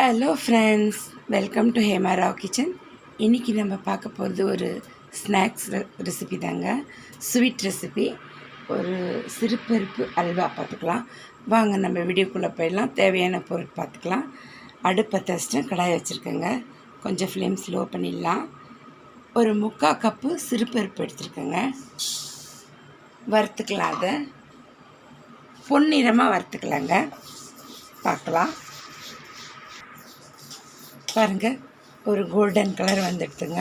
Hello friends welcome to Hema Rao kitchen இன்றைக்கி நம்ம பார்க்க போகிறது ஒரு ஸ்நாக்ஸ் ரெசிபி தாங்க. ஸ்வீட் ரெசிபி ஒரு சிறுபருப்பு அல்வா பார்த்துக்கலாம். வாங்க நம்ம வீடியோக்குள்ளே போயிடலாம். தேவையான பொருள் பார்த்துக்கலாம். அடுப்பை தச்சிட்டு கடாய் வச்சுருக்கேங்க. கொஞ்சம் ஃப்ளேம் ஸ்லோ பண்ணிடலாம். ஒரு முக்கால் கப்பு சிறுபருப்பு எடுத்துருக்கேங்க. வறுத்துக்கலாம் அதை. பொன்னிறமாக வறுத்துக்கலாங்க. பார்க்கலாம். பாருங்கள் ஒரு கோல்டன் கலர் வந்துடுதுங்க.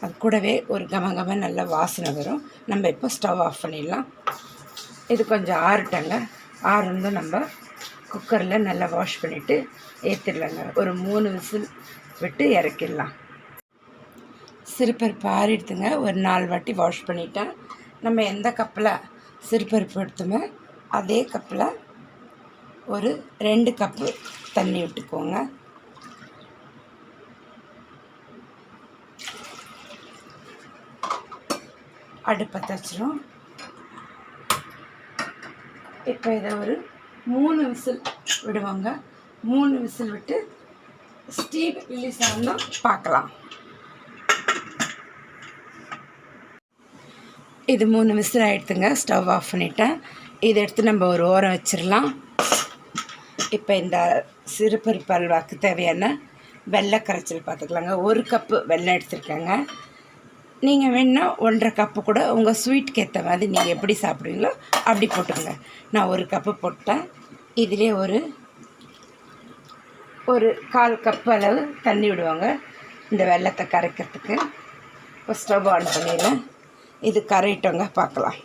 அது கூடவே ஒரு கம கம நல்ல வாசனை வரும். நம்ம இப்போ ஸ்டவ் ஆஃப் பண்ணிடலாம். இது கொஞ்சம் ஆறுட்டங்க. ஆறுந்து நம்ம குக்கரில் நல்லா வாஷ் பண்ணிவிட்டு ஏற்றிடலாங்க ஒரு மூணு விசில் விட்டு இறக்கிடலாம். சிறுபருப்பு ஆறிடுதுங்க. ஒரு நாலு வாட்டி வாஷ் பண்ணிட்டேன். நம்ம எந்த கப்பில் சிறுபருப்பு எடுத்தோமோ அதே கப்பில் ஒரு ரெண்டு கப்பு தண்ணி விட்டுக்கோங்க. அடுப்பை தச்சிரும். இப்போ இதை ஒரு மூணு விசில் விடுவாங்க. மூணு விசில் விட்டு ஸ்டீம் ரிலீஸ் ஆகணும் பார்க்கலாம். இது மூணு விசில் ஆகிடுதுங்க ஸ்டவ் ஆஃப் பண்ணிட்டேன். இதை எடுத்து நம்ம ஒரு ஓரம் வச்சிடலாம். இப்போ இந்த சிறுபருப்பு அல்வாக்கு தேவையான வெள்ளை கரைச்சல் பார்த்துக்கலாங்க. ஒரு கப்பு வெள்ளை எடுத்துருக்கேங்க. நீங்கள் வேணால் ஒன்றரை கப்பு கூட உங்கள் ஸ்வீட்டுக்கு ஏற்ற மாதிரி நீங்கள் எப்படி சாப்பிடுவீங்களோ அப்படி போட்டுக்கோங்க. நான் ஒரு கப்பு போட்டேன். இதிலே ஒரு ஒரு கால் கப் அளவு தண்ணி விடுவாங்க. இந்த வெள்ளத்தை கரைக்கிறதுக்கு. இப்போ ஸ்டவ் ஆன் பண்ணிடுறேன் இது கரையிட்டோங்க பார்க்கலாம்.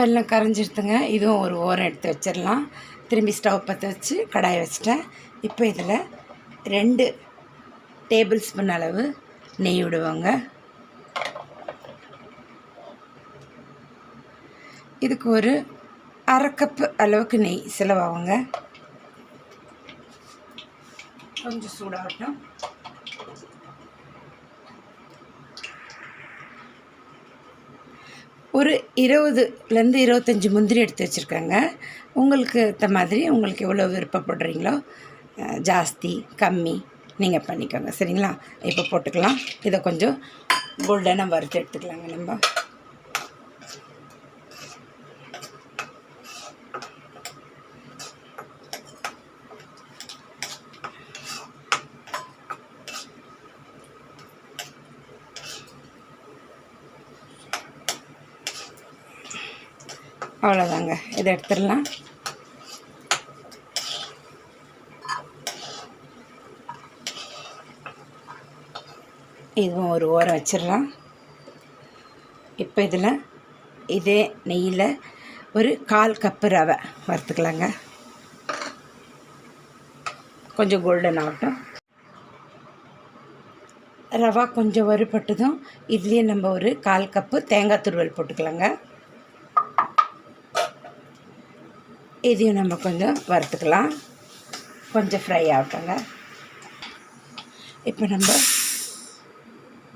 வெள்ளம் கரைஞ்சிடுத்துங்க இதுவும் ஒரு ஓரம் எடுத்து வச்சிடலாம். திரும்பி ஸ்டவ் பற்ற வச்சு கடாயை வச்சிட்டேன். இப்போ இதில் ரெண்டு டேபிள் ஸ்பூன் அளவு நெய் விடுவாங்க. இதுக்கு ஒரு அரை கப்பு அளவுக்கு நெய் செலவாகுங்க. கொஞ்சம் சூடாகட்டும். ஒரு இருபதுலேருந்து இருபத்தஞ்சி முந்திரி எடுத்து வச்சுருக்காங்க. உங்களுக்கு ஏற்ற மாதிரி உங்களுக்கு எவ்வளோ விருப்பப்படுறீங்களோ ஜாஸ்தி கம்மி நீங்கள் பண்ணிக்கோங்க சரிங்களா? இப்போ போட்டுக்கலாம். இதை கொஞ்சம் கோல்டனாக வறுத்து எடுத்துக்கலாங்க நம்ம. அவ்வளோதாங்க இதை எடுத்துடலாம். இதுவும் ஒரு ஓரம் வச்சிடலாம். இப்போ இதில் இதே நெய்யில் ஒரு கால் கப்பு ரவை வறுத்துக்கலாங்க. கொஞ்சம் கோல்டன் ஆகட்டும். ரவா கொஞ்சம் வறுபட்டதும் இதுலேயே நம்ம ஒரு கால் கப்பு தேங்காய் துருவல் போட்டுக்கலாங்க. இதையும் நம்ம கொஞ்சம் வறுத்துக்கலாம். கொஞ்சம் ஃப்ரை ஆகட்டோங்க இப்போ நம்ம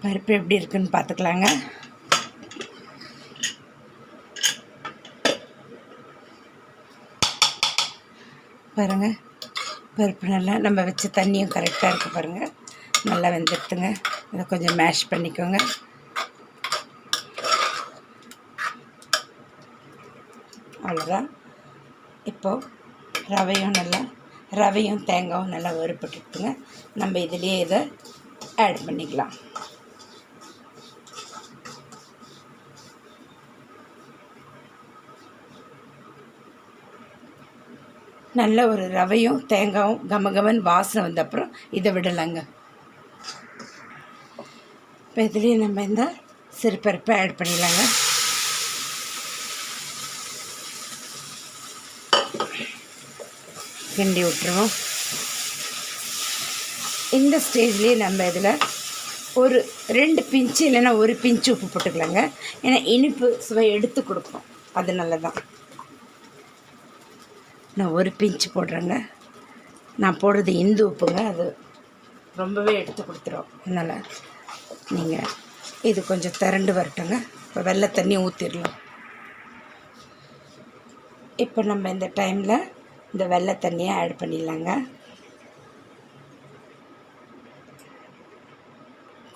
பருப்பு எப்படி இருக்குன்னு பார்த்துக்கலாங்க. பாருங்க பருப்பு நல்லா நம்ம வச்ச தண்ணியும் கரெக்டாக இருக்குது பாருங்கள் நல்லா வெந்துடுத்துங்க இதை கொஞ்சம் மேஷ் பண்ணிக்கோங்க. அவ்வளோதான் இப்போது ரவையும் நல்லா ரவையும் தேங்காயும் நல்லா வறுபட்டுட்டுங்க. நம்ம இதுலேயே இதை ஆட் பண்ணிக்கலாம். நல்ல ஒரு ரவையும் தேங்காயும் கமகமன் வாசனை வந்த அப்புறம் இதை விடலாங்க. இப்போ இதுலேயே நம்ம இந்த சிறுபருப்பை ஆட் பண்ணிடலாங்க. கிண்டி விட்டுருவோம். இந்த ஸ்டேஜ்லேயே நம்ம இதில் ஒரு ரெண்டு பிஞ்சு இல்லைன்னா ஒரு பிஞ்சு உப்பு போட்டுக்கலாங்க. ஏன்னா இனிப்பு சுவை எடுத்து கொடுக்கும். அது நல்லதான் நான் ஒரு பிஞ்சு போடுறேங்க. நான் போடுறது இந்து உப்புங்க அது ரொம்பவே எடுத்து கொடுத்துரும். அதனால் நீங்கள் இது கொஞ்சம் திரண்டு வரட்டுங்க. இப்போ வெள்ளை தண்ணி ஊற்றிடலாம் இப்போ நம்ம இந்த டைமில் இந்த வெள்ளை தண்ணியை ஆட் பண்ணிடலாங்க.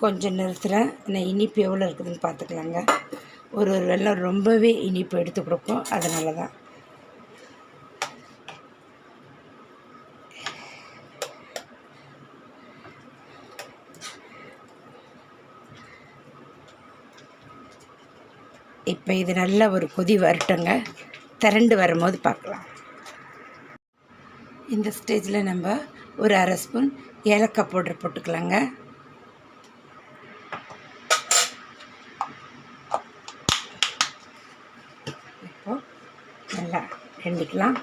கொஞ்சம் நேரத்தில் நான் இனிப்பு எவ்வளோ இருக்குதுன்னு பார்த்துக்கலாங்க. ஒரு ஒரு வெள்ளம் ரொம்பவே இனிப்பு எடுத்து கொடுக்கும். அதனால தான் இப்போ இது நல்ல ஒரு கொதி வரட்டுங்க. திரண்டு வரும்போது பார்க்கலாம். இந்த ஸ்டேஜில் நம்ம ஒரு அரை ஸ்பூன் ஏலக்காய் பவுடர் போட்டுக்கலாங்க. இப்போ நல்லா ரெண்டிக்கலாம்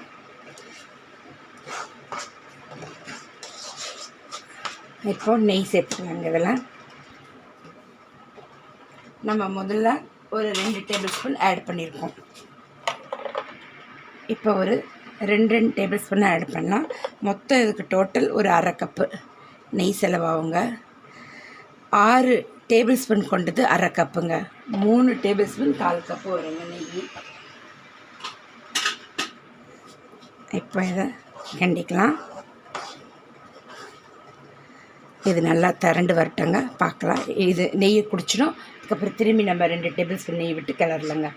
இப்போ நெய் சேர்த்துக்கலாங்க இதெல்லாம். நம்ம முதல்ல ஒரு ரெண்டு டேபிள் ஸ்பூன் ஆட் பண்ணியிருக்கோம் இப்போ ஒரு ரெண்டு ரெண்டு டேபிள் ஸ்பூன் ஆட் பண்ணால் மொத்தம் இதுக்கு டோட்டல் ஒரு அரை கப்பு நெய் செலவாகுங்க. ஆறு டேபிள் ஸ்பூன் கொண்டது அரை கப்புங்க மூணு டேபிள் ஸ்பூன் கால் கப்பு வருங்க நெய் இப்போ இதை கண்டிக்கலாம். இது நல்லா திரண்டு வரட்டுங்க. பார்க்கலாம் இது நெய்யை குடிச்சிடும் அதுக்கப்புறம் திரும்பி நம்ம ரெண்டு டேபிள் ஸ்பூன் நெய் விட்டு கிளறலங்க.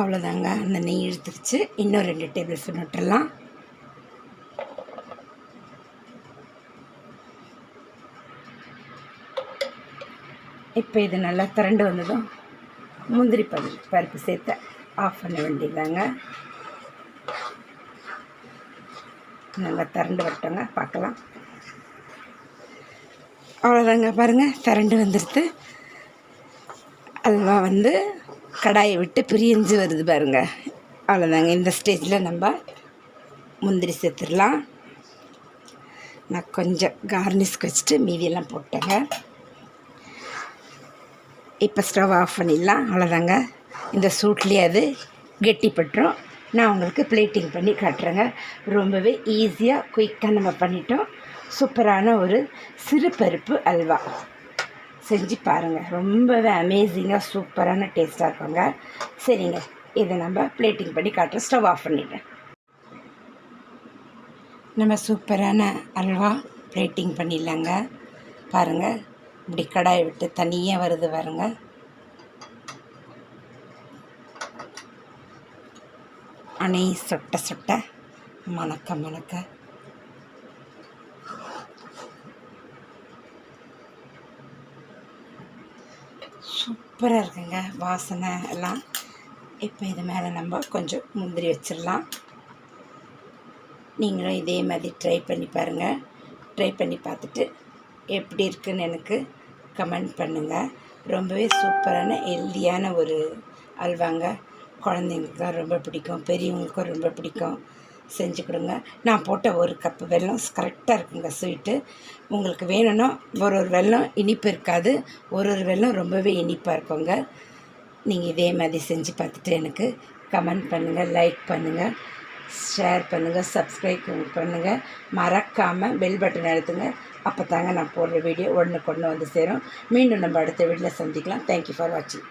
அவ்வளோதாங்க. அந்த நெய் இழுத்துருச்சு இன்னும் ரெண்டு டேபிள் ஸ்பூன் விட்டுடலாம் இப்போ இது நல்லா திரண்டு வந்ததும் முந்திரி பருப்பு பருப்பு சேர்த்து ஆஃப் பண்ண வேண்டியதாங்க நல்லா திரண்டு வரட்டோங்க. பார்க்கலாம். அவ்வளோதாங்க பாருங்கள் திரண்டு வந்துடுது அல்வா வந்து கடாயை விட்டு பிரிஞ்சு வருது பாருங்க. அவ்வளோதாங்க இந்த ஸ்டேஜில் நம்ம முந்திரி சேர்த்துடலாம். நான் கொஞ்சம் கார்னிஷ்க்கு வச்சுட்டு மீதியெல்லாம் போட்டேங்க. இப்போ ஸ்டவ் ஆஃப் பண்ணிடலாம். அவ்வளோதாங்க இந்த சூட்லேயே அது கெட்டிப்பட்டுரும். நான் உங்களுக்கு பிளேட்டிங் பண்ணி காட்டுறேங்க. ரொம்பவே ஈஸியாக குயிக்காக நம்ம பண்ணிட்டோம். சூப்பரான ஒரு சிறு பருப்பு அல்வா. செஞ்சு பாருங்கள் ரொம்பவே அமேசிங்காக சூப்பரான டேஸ்ட்டாக இருக்குங்க. சரிங்க. இதை நம்ம பிளேட்டிங் பண்ணி காட்டுறோம் ஸ்டவ் ஆஃப் பண்ணிட்டேன் நம்ம சூப்பரான அல்வா பிளேட்டிங் பண்ணிடலாங்க. பாருங்கள் இப்படி கடாயை விட்டு தனியாக வருது பாருங்க. அணை சொட்ட சொட்ட மணக்க மணக்க சூப்பராக இருக்குங்க வாசனை எல்லாம். இப்போ இது மேலே நம்ம கொஞ்சம் முந்திரி வச்சிடலாம். நீங்களும் இதே மாதிரி ட்ரை பண்ணி பாருங்கள் ட்ரை பண்ணி பார்த்துட்டு எப்படி இருக்குன்னு எனக்கு கமெண்ட் பண்ணுங்கள் ரொம்பவே சூப்பரான ஹெல்தியான ஒரு அல்வாங்க. குழந்தைங்களுக்குலாம் ரொம்ப பிடிக்கும் பெரியவங்களுக்கும் ரொம்ப பிடிக்கும். செஞ்சு கொடுங்க. நான் போட்ட ஒரு கப்பு வெல்லம் கரெக்டாக இருக்குங்க ஸ்வீட்டு உங்களுக்கு வேணும்னா ஒரு ஒரு வெல்லம் இனிப்பு இருக்காது. ஒரு ஒரு வெல்லம் ரொம்பவே இனிப்பாக இருக்குங்க. நீங்கள் இதே மாதிரி செஞ்சு பார்த்துட்டு எனக்கு கமெண்ட் பண்ணுங்கள் லைக் பண்ணுங்கள் ஷேர் பண்ணுங்கள் சப்ஸ்கிரைப் பண்ணுங்கள் மறக்காமல் பெல் பட்டன் அழுத்துங்க. அப்போ தாங்க நான் போடுற வீடியோ ஒன்று கொண்டு வந்து சேரும். மீண்டும் நம்ம அடுத்த வீட்டில் சந்திக்கலாம். தேங்க்யூ ஃபார் வாட்சிங்